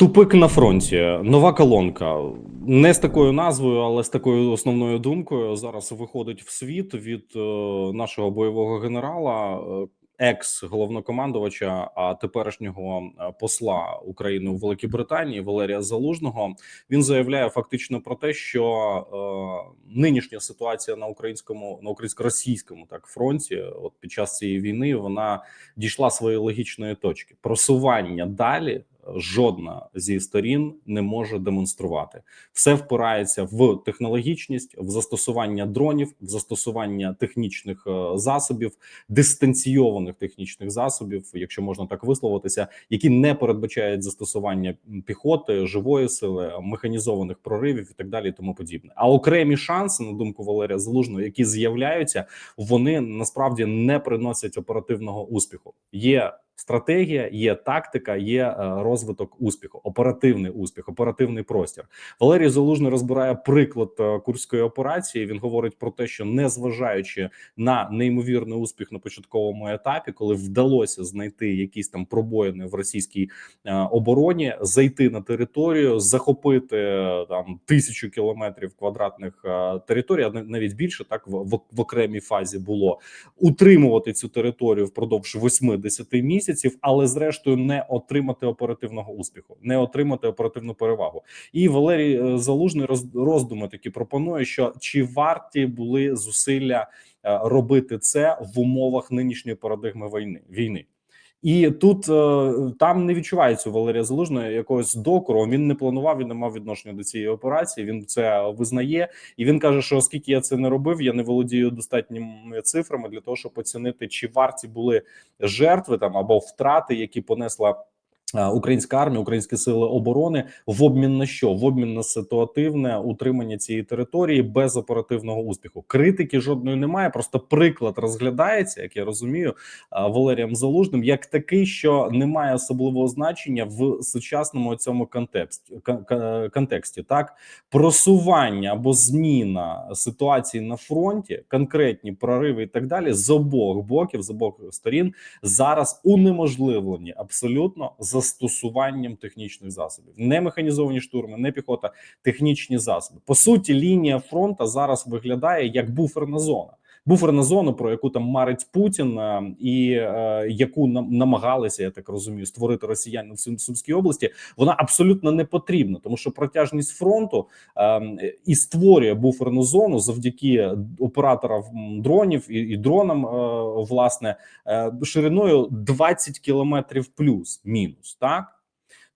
Тупик на фронті, нова колонка. Не з такою назвою, але з такою основною думкою зараз виходить в світ від е, нашого бойового генерала, е, екс головнокомандувача, а теперішнього е, посла України у Великій Британії Валерія Залужного. Він заявляє фактично про те, що нинішня ситуація на українському на українсько-російському так фронті, от під час цієї війни, вона дійшла своєї логічної точки. Просування далі жодна зі сторін не може демонструвати. Все впирається в технологічність, в застосування дронів, в застосування технічних е, засобів, дистанційованих технічних засобів, якщо можна так висловитися, які не передбачають застосування піхоти, живої сили, механізованих проривів і так далі, і тому подібне. А окремі шанси, на думку Валерія Залужного, які з'являються, вони насправді не приносять оперативного успіху. Є стратегія, є тактика, є е, розвиток успіху, оперативний успіх, оперативний простір. Валерій Залужний розбирає приклад е, курської операції. Він говорить про те, що незважаючи на неймовірний успіх на початковому етапі, коли вдалося знайти якісь там пробоїни в російській е, обороні, зайти на територію, захопити там тисячу кілометрів квадратних територій, а навіть більше так в, в, в окремій фазі було утримувати цю територію впродовж 8-10 місяців, але зрештою не отримати оперативного успіху, не отримати оперативну перевагу. І Валерій е, Залужний роз, роздуми такі пропонує, що чи варті були зусилля е, робити це в умовах нинішньої парадигми війни війни. І тут е, там не відчувається Валерія Залужного якогось докору. Він не планував, він не мав відношення до цієї операції. Він це визнає, і він каже, що оскільки я це не робив, я не володію достатніми цифрами для того, щоб оцінити, чи варті були жертви там або втрати, які понесла. Українська армія, українські сили оборони в обмін на що? В обмін на ситуативне утримання цієї території без оперативного успіху. Критики жодної немає. Просто приклад розглядається, як я розумію, Валерієм Залужним, як такий, що не має особливого значення в сучасному цьому контексті. кон- кон- контексті так просування або зміна ситуації на фронті, конкретні прориви і так далі з обох боків, з обох сторін зараз унеможливлені абсолютно застосуванням технічних засобів, не механізовані штурми, не піхота, технічні засоби. По суті, лінія фронту зараз виглядає як буферна зона. Буферна зона, про яку там марить Путін, е, і е, яку нам намагалися, я так розумію, створити росіяни в Сум- Сумській області, вона абсолютно не потрібна, тому що протяжність фронту е, і створює буферну зону завдяки операторам дронів і, і дронам, власне, шириною 20 кілометрів плюс мінус, так.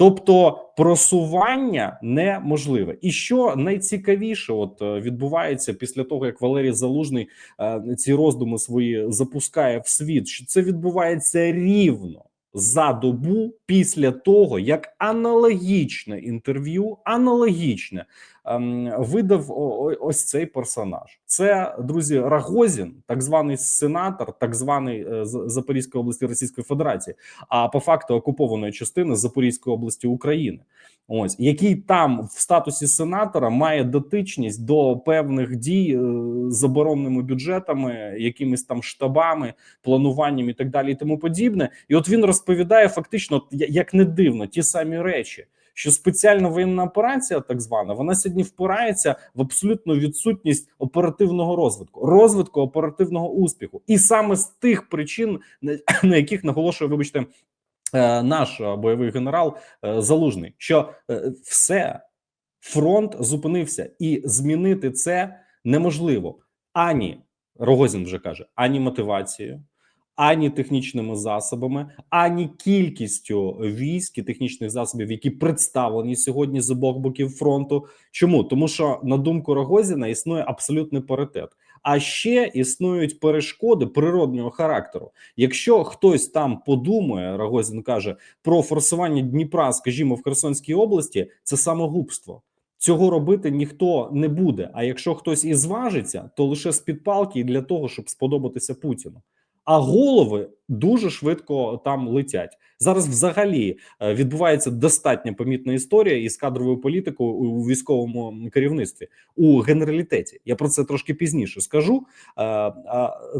Тобто просування неможливе, і що найцікавіше, от е, відбувається після того, як Валерій Залужний е, ці роздуми свої запускає в світ, що це відбувається рівно за добу після того, як аналогічне інтерв'ю, аналогічне видав о- о- ось цей персонаж. Це друзі, Рагозін, так званий сенатор, так званий е, з Запорізької області Російської Федерації, а по факту окупованої частини Запорізької області України. Ось який там в статусі сенатора має дотичність до певних дій е, з забороненими бюджетами, якимись там штабами, плануванням і так далі, і тому подібне. І от він розповідає фактично, як не дивно, ті самі речі. Що спеціальна воєнна операція, так звана, вона сьогодні впирається в абсолютну відсутність оперативного розвитку, розвитку оперативного успіху, і саме з тих причин, на, яких наголошує, вибачте, е, наш е, бойовий генерал е, Залужний, що все фронт зупинився, і змінити це неможливо. Ані Рогозін вже каже, ані мотивацією, ані технічними засобами, ані кількістю військ і технічних засобів, які представлені сьогодні з обох боків фронту. Чому тому, що на думку Рогозіна існує абсолютний паритет. А ще існують перешкоди природнього характеру. Якщо хтось там подумає, Рогозін каже про форсування Дніпра, скажімо, в Херсонській області, це самогубство. Цього робити ніхто не буде. А якщо хтось і зважиться, то лише з під палки для того, щоб сподобатися Путіну. А голови дуже швидко там летять. Зараз взагалі е, відбувається достатньо помітна історія із кадровою політикою у військовому керівництві у генералітеті. Я про це трошки пізніше скажу. Е,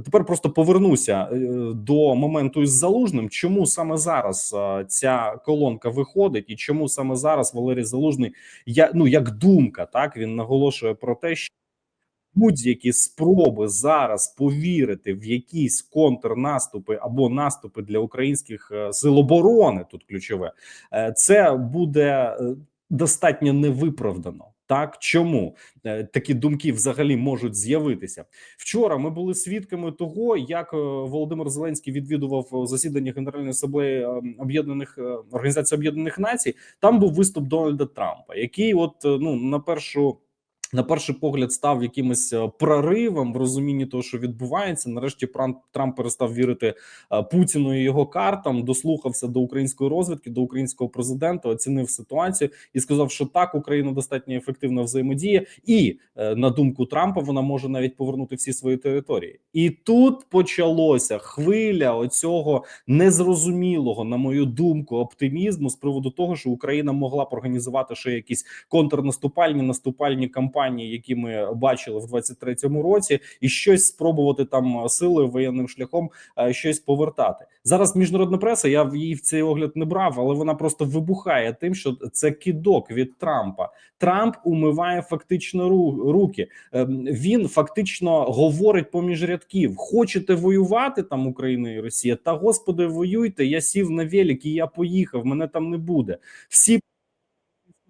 тепер просто повернуся е, до моменту із залужним. Чому саме зараз ця колонка виходить, і чому саме зараз Валерій Залужний я ну як думка, так він наголошує про те, що будь-які спроби зараз повірити в якісь контрнаступи або наступи для українських е, сил оборони. Тут ключове е, це буде е, достатньо невиправдано. Так, чому такі думки взагалі можуть з'явитися вчора? Ми були свідками того, як Володимир Зеленський відвідував засідання Генеральної асамблеї Об'єднаних Організації Об'єднаних Націй. Там був виступ Дональда Трампа, який, от ну на першу на перший погляд став якимось е, проривом в розумінні того, що відбувається. Нарешті Трамп перестав вірити е, Путіну і його картам, дослухався до української розвідки, до українського президента, оцінив ситуацію і сказав, що так Україна достатньо ефективно взаємодіє, і е, на думку Трампа вона може навіть повернути всі свої території. І тут почалося хвиля оцього незрозумілого, на мою думку, оптимізму з приводу того, що Україна могла б організувати ще якісь контрнаступальні наступальні кампанії, які ми бачили в 23-му році, і щось спробувати там силою воєнним шляхом е, щось повертати. Зараз міжнародна преса. Я в її в цей огляд не брав, але вона просто вибухає тим, що це кідок від Трампа. Трамп умиває фактично руки. Ем, Він фактично говорить поміж рядків: хочете воювати там Україна і Росія? Та господи, воюйте. Я сів на велик і я поїхав. Мене там не буде. Всі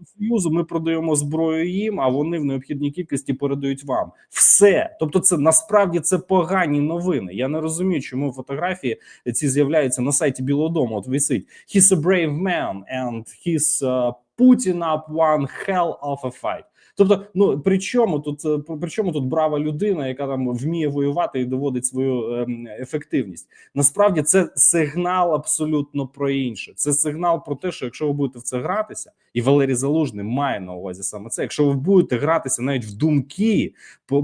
Союзу ми продаємо зброю їм, а вони в необхідній кількості передають вам все. Тобто, це насправді це погані новини. Я не розумію, чому фотографії ці з'являються на сайті Білого Дому. От висить «He's a brave man and he's uh, putting up one hell of a fight». Тобто, ну при чому тут е, при чому тут брава людина, яка там вміє воювати і доводить свою ем, ефективність? Насправді це сигнал абсолютно про інше. Це сигнал про те, що якщо ви будете в це гратися, і Валерій Залужний має на увазі саме це. Якщо ви будете гратися навіть в думки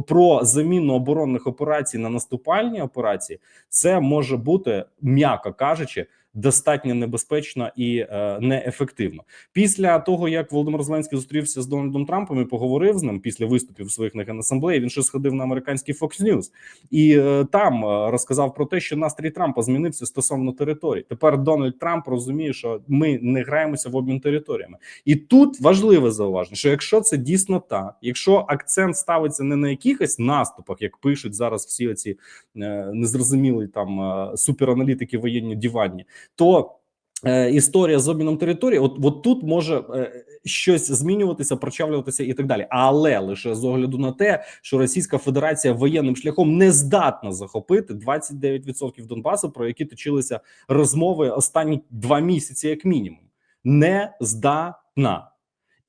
про заміну оборонних операцій на наступальні операції, це може бути, м'яко кажучи. Достатньо небезпечно і е, неефективно. Після того як Володимир Зеленський зустрівся з Дональдом Трампом і поговорив з ним після виступів своїх на генасамблеї, він ще сходив на американський Fox News і е, там е, розказав про те, що настрій Трампа змінився стосовно територій. Тепер Дональд Трамп розуміє, що ми не граємося в обмін територіями, і тут важливе зауваження, що якщо це дійсно так, якщо акцент ставиться не на якихось наступах, як пишуть зараз всі оці е, незрозумілі там е, супераналітики воєнні диванні, то е, історія з обміном території, от, от тут може е, щось змінюватися, прочавлюватися і так далі, але лише з огляду на те, що Російська Федерація воєнним шляхом не здатна захопити 29% Донбасу, про які точилися розмови останні два місяці, як мінімум, не здатна.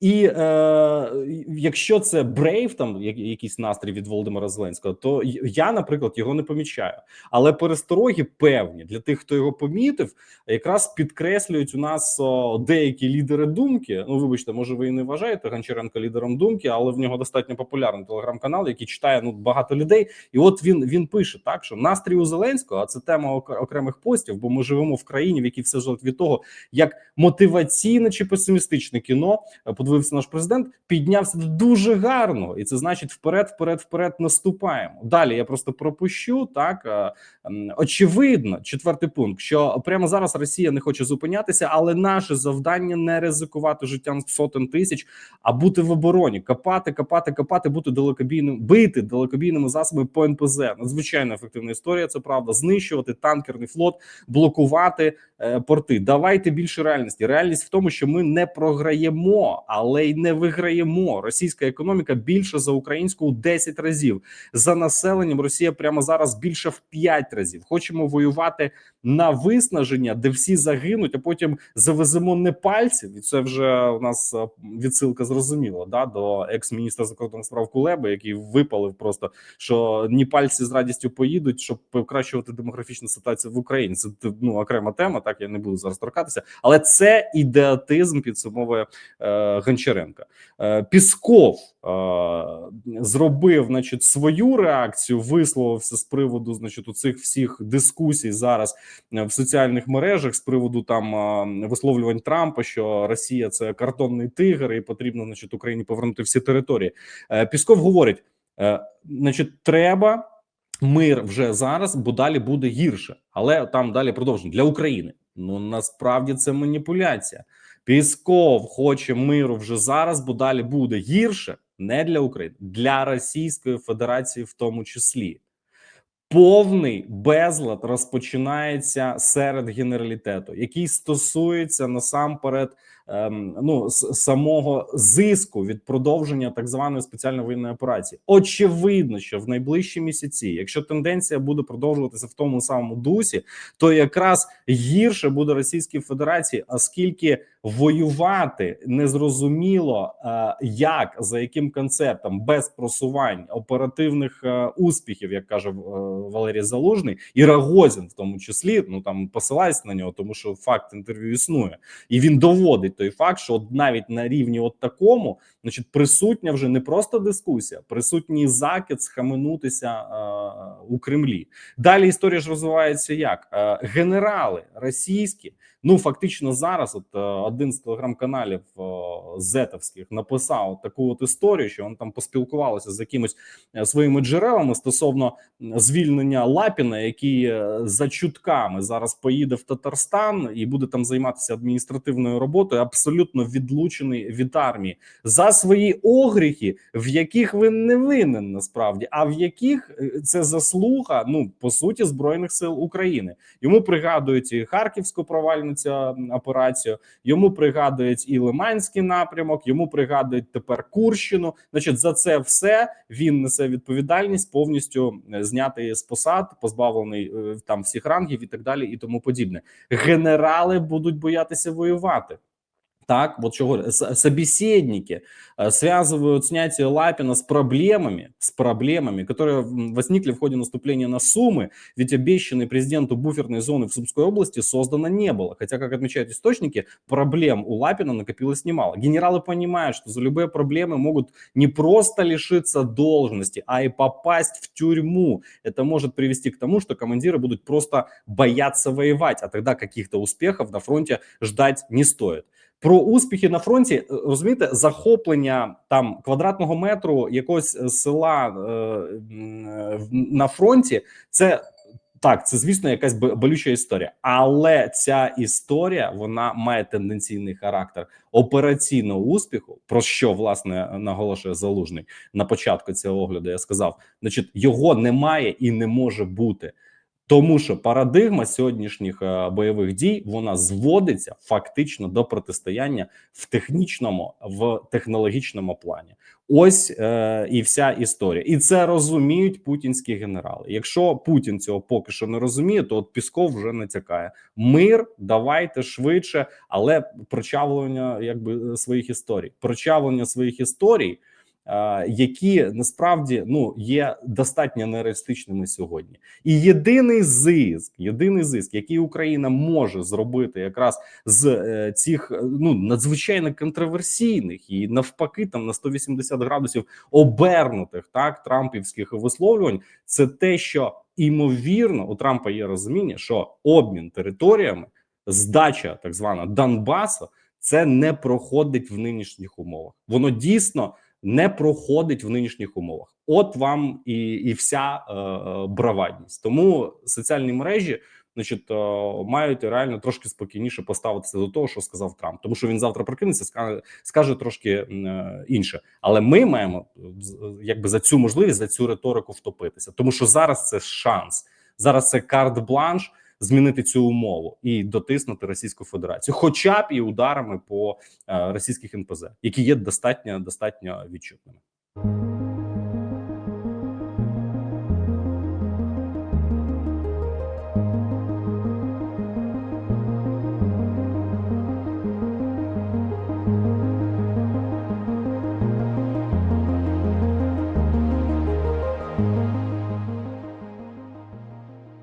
І е, якщо це брейв, там якийсь настрій від Володимира Зеленського, то я, наприклад, його не помічаю. Але перестороги певні для тих, хто його помітив, якраз підкреслюють у нас о, деякі лідери думки. Ну, вибачте, може, ви і не вважаєте Гончаренка лідером думки, але в нього достатньо популярний телеграм-канал, який читає ну багато людей. І от він він пише так, що настрій у Зеленського, а це тема ок- окремих постів, бо ми живемо в країні, в якій все залежить від того, як мотиваційне чи песимістичне кіно е, подивився наш президент, піднявся дуже гарного, і це значить вперед, вперед, вперед наступаємо. Далі я просто пропущу так. е, Очевидно, четвертий пункт, що прямо зараз Росія не хоче зупинятися, але наше завдання не ризикувати життям сотень тисяч, а бути в обороні, копати, копати, копати, бути далекобійним, бити далекобійними засобами по НПЗ. Надзвичайно ефективна історія. Це правда. Знищувати танкерний флот, блокувати е, порти. Давайте більше реальності. Реальність в тому, що ми не програємо, але й не виграємо. Російська економіка більше за українську у 10 разів. За населенням Росія прямо зараз більше в 5 разів. Хочемо воювати на виснаження, де всі загинуть, а потім завеземо не пальців. І це вже у нас е, відсилка зрозуміла да до екс-міністра закордонних справ Кулеби, який випалив просто що ні пальці з радістю поїдуть, щоб покращувати демографічну ситуацію в Україні. Це ну окрема тема. Так я не буду зараз торкатися, але це ідеатизм підсумовує е, Гончаренка. Е, Пісков е, зробив значить, свою реакцію, висловився з приводу значить, у цих всіх дискусій зараз е, в соціальних мережах з приводу там висловлювань Трампа, що Росія це картонний тигр, і потрібно значить, Україні повернути всі території. Пісков говорить: значить, треба мир вже зараз, бо далі буде гірше, але там далі продовження для України. Ну насправді це маніпуляція. Пісков хоче миру вже зараз, бо далі буде гірше не для України, для Російської Федерації, в тому числі. Повний безлад розпочинається серед генералітету, який стосується насамперед ем, ну самого зиску від продовження так званої спеціальної воєнної операції. Очевидно, що в найближчі місяці, якщо тенденція буде продовжуватися в тому самому дусі, то якраз гірше буде Російській Федерації, оскільки воювати незрозуміло е, як за яким концептом без просувань оперативних е, успіхів, як каже е, Валерій Залужний, і Рагозін, в тому числі, ну там посилаюсь на нього, тому що факт інтерв'ю існує, і він доводить той факт, що от навіть на рівні от такому, значить, присутня вже не просто дискусія, присутній закид схаменутися у Кремлі. Далі історія ж розвивається як генерали російські. Ну фактично зараз, от е, один з телеграм-каналів е, зетовських написав таку от історію, що він там поспілкувалися з якимось е, своїми джерелами стосовно звільнення Лапіна, який за чутками зараз поїде в Татарстан і буде там займатися адміністративною роботою, абсолютно відлучений від армії за свої огріхи, в яких він не винен насправді, а в яких це заслуга, ну по суті, збройних сил України. Йому пригадують і Харківську провальну цю операцію. Йому пригадують і Лиманський напрямок. Йому пригадують тепер Курщину. Значить, за це все він несе відповідальність повністю знятий з посад, позбавлений е, там всіх рангів і так далі, і тому подібне. Генерали будуть боятися воювати. Так, вот с- собеседники э, связывают снятие Лапина с проблемами, с проблемами, которые возникли в ходе наступления на Сумы, ведь обещанной президенту буферной зоны в Сумской области создано не было. Хотя, как отмечают источники, проблем у Лапина накопилось немало. Генералы понимают, что за любые проблемы могут не просто лишиться должности, а и попасть в тюрьму. Это может привести к тому, что командиры будут просто бояться воевать, а тогда каких-то успехов на фронте ждать не стоит. Про успіхи на фронті е, розумієте, захоплення там квадратного метру якогось е, села е, е, на фронті. Це так, це звісно якась болюча історія, але ця історія вона має тенденційний характер операційного успіху. Про що власне наголошує залужний на початку цього огляду? Я сказав, значить, його немає і не може бути. Тому що парадигма сьогоднішніх е, бойових дій вона зводиться фактично до протистояння в технічному, в технологічному плані. Ось е, і вся історія, і це розуміють путінські генерали. Якщо Путін цього поки що не розуміє, то от Пісков вже натякає мир. Давайте швидше, але прочавлення якби своїх історій, прочавлення своїх історій. Е, Які насправді ну є достатньо нереалістичними сьогодні, і єдиний зиск, єдиний зиск, який Україна може зробити, якраз з е, цих е, ну надзвичайно контроверсійних і навпаки, там на 180 градусів обернутих так трампівських висловлювань, це те, що імовірно у Трампа є розуміння, що обмін територіями, здача так звана Донбасу, це не проходить в нинішніх умовах. Воно дійсно не проходить в нинішніх умовах. От вам і, і вся е, е, бравадність. Тому соціальні мережі, значить, е, мають реально трошки спокійніше поставитися до того, що сказав Трамп, тому що він завтра прокинеться, скаже, скаже трошки е, інше. Але ми маємо е, з- якби за цю можливість, за цю риторику втопитися, тому що зараз це шанс. Зараз це карт-бланш змінити цю умову і дотиснути Російську Федерацію, хоча б і ударами по е, російських НПЗ, які є достатньо достатньо відчутними.